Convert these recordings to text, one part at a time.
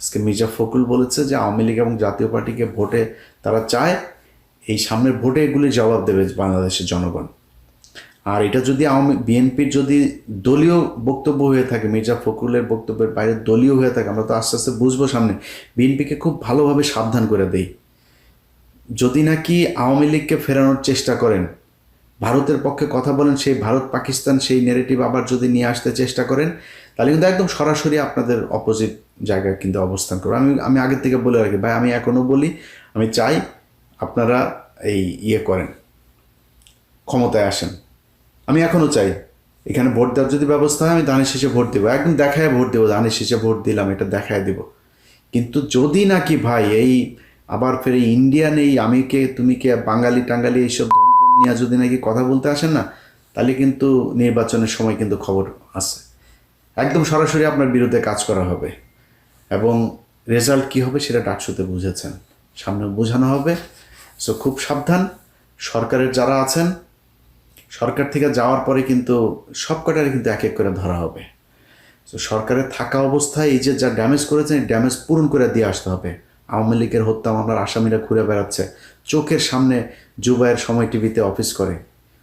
আজকে মির্জা ফখরুল বলেছে যে আওয়ামী লীগ এবং জাতীয় পার্টিকে ভোটে তারা চায়, এই সামনের ভোটে এগুলি জবাব দেবে বাংলাদেশের জনগণ। আর এটা যদি আওয়ামী, বিএনপির যদি দলীয় বক্তব্য হয়ে থাকে, মির্জা ফখরুলের বক্তব্যের বাইরে দলীয় হয়ে থাকে, আমরা তো আস্তে আস্তে বুঝব সামনে। বিএনপিকে খুব ভালোভাবে সাবধান করে দেই। যদি নাকি আওয়ামী লীগকে ফেরানোর চেষ্টা করেন, ভারতের পক্ষে কথা বলেন, সেই ভারত পাকিস্তান সেই নেগেটিভ আবার যদি নিয়ে আসতে চেষ্টা করেন তাহলে কিন্তু একদম সরাসরি আপনাদের অপোজিট জায়গায় কিন্তু অবস্থান করবে। আমি আমি আগের থেকে বলে রাখি, ভাই, আমি এখনও বলি, আমি চাই আপনারা এই ইয়ে করেন, ক্ষমতায় আসেন। আমি এখনও চাই, এখানে ভোট দেওয়ার যদি ব্যবস্থা হয়, আমি দানের শেষে ভোট দেবো। একদম দেখায় ভোট দেবো দানের শেষে ভোট দিলাম, এটা দেখায় দেবো। কিন্তু যদি নাকি ভাই, এই আবার ফের ইন্ডিয়ান এই আমি কে, তুমি কে, বাঙালি টাঙ্গালি এইসব নিয়ে যদি নাকি কথা বলতে আসেন না, তাহলে কিন্তু নির্বাচনের সময় কিন্তু খবর আছে। একদম সরাসরি আপনার বিরুদ্ধে কাজ করা হবে। এবং রেজাল্ট কি হবে সেটা ডাকসুতে বুঝেছেন। সামনে বোঝানো হবে। সো খুব সাবধান। সরকারের যারা আছেন, সরকার থেকে যাওয়ার পরে কিন্তু সব কটারে কিন্তু এক এক করে ধরা হবে। তো সরকারের থাকা অবস্থায় এই যে যা ড্যামেজ করেছেন, এই ড্যামেজ পূরণ করে দিয়ে আসতে হবে। আওয়ামী লীগের হত্যা মামলার আসামিরা ঘুরে বেড়াচ্ছে। চোখের সামনে জুবাইয়ের সময় টিভিতে অফিস করে।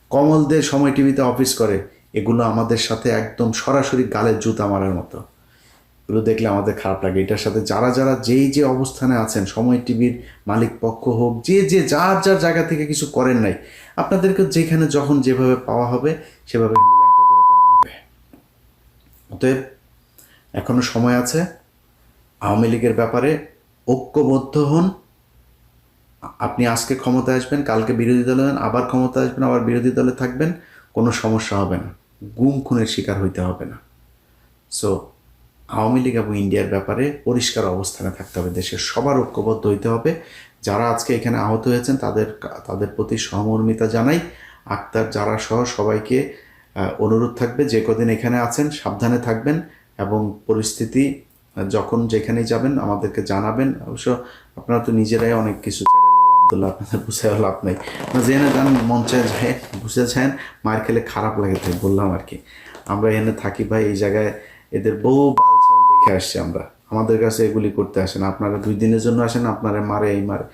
কমল দে সময় টিভিতে অফিস করে। এগুলো আমাদের সাথে একদম সরাসরি গালের জুতা মারার মতো। এগুলো দেখলে আমাদের খারাপ লাগে। এটার সাথে যারা যারা যেই যে অবস্থানে আছেন, সময় টিভির মালিক, পক্ষ হোক, যে যে যার যার জায়গা থেকে কিছু করেন নাই, আপনাদেরকে যেখানে যখন যেভাবে পাওয়া হবে, সেভাবে একটা করে দেওয়া হবে। অতএব, এখনও সময় আছে। আওয়ামী লীগের ব্যাপারে ঐক্যবদ্ধ হন। আপনি আজকে ক্ষমতায় আসবেন, কালকে বিরোধী দলে আবার ক্ষমতা আসবেন, আবার বিরোধী দলে থাকবেন, কোনো সমস্যা হবে না। গুম খুনের শিকার হইতে হবে না। সো আওয়ামী লীগ এবং ইন্ডিয়ার ব্যাপারে পরিষ্কার অবস্থানে থাকতে হবে। দেশের সবার ঐক্যবদ্ধ হইতে হবে। যারা আজকে এখানে আহত হয়েছেন, তাদের তাদের প্রতি সহমর্মিতা জানাই। আক্তার যারা সহ সবাইকে অনুরোধ থাকবে, যে কদিন এখানে আছেন, সাবধানে থাকবেন এবং পরিস্থিতি যখন যেখানেই যাবেন, আমাদেরকে জানাবেন। অবশ্য আপনারা তো নিজেরাই অনেক কিছু লাভ নেই। জেনে যান মঞ্চে যায় বুঝে যান, মার খেলে খারাপ লাগে তাই বললাম আর কি। আমরা এখানে থাকি ভাই, এই জায়গায় এদের বহু দেখে আসছি আমরা। আমাদের কাছে এগুলি করতে আসেন আপনারা দুই দিনের জন্য আসেন, আপনারা মারে, এই মারে।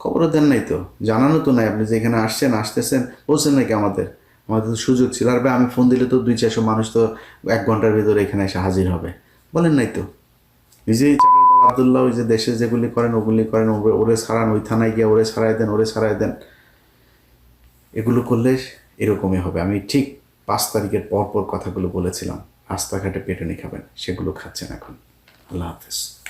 খবরও দেন নাই তো। জানানো তো নাই। আপনি যে এখানে আসছেন, আসতেছেন, বলছেন নাকি আমাদের? আমাদের তো সুযোগ ছিল। আর ভাই, আমি ফোন দিলে তো দুই, চারশো মানুষ তো এক ঘণ্টার ভিতরে এখানে এসে হাজির হবে। বলেন নাই তো। নিজেই আবদুল্লাহ ওই যে দেশে যেগুলি করেন, ওগুলি করেন ওরে- সারান ওই থানায় গিয়ে ওরে সারাই দেন, ওরে সারাই দেন। এগুলো করলে এরকমই হবে। আমি ঠিক পাঁচ তারিখের পরপর পর কথাগুলো বলেছিলাম। রাস্তাঘাটে পেটনি খাবেন, সেগুলো খাচ্ছেন এখন। আল্লাহ হাফেজ।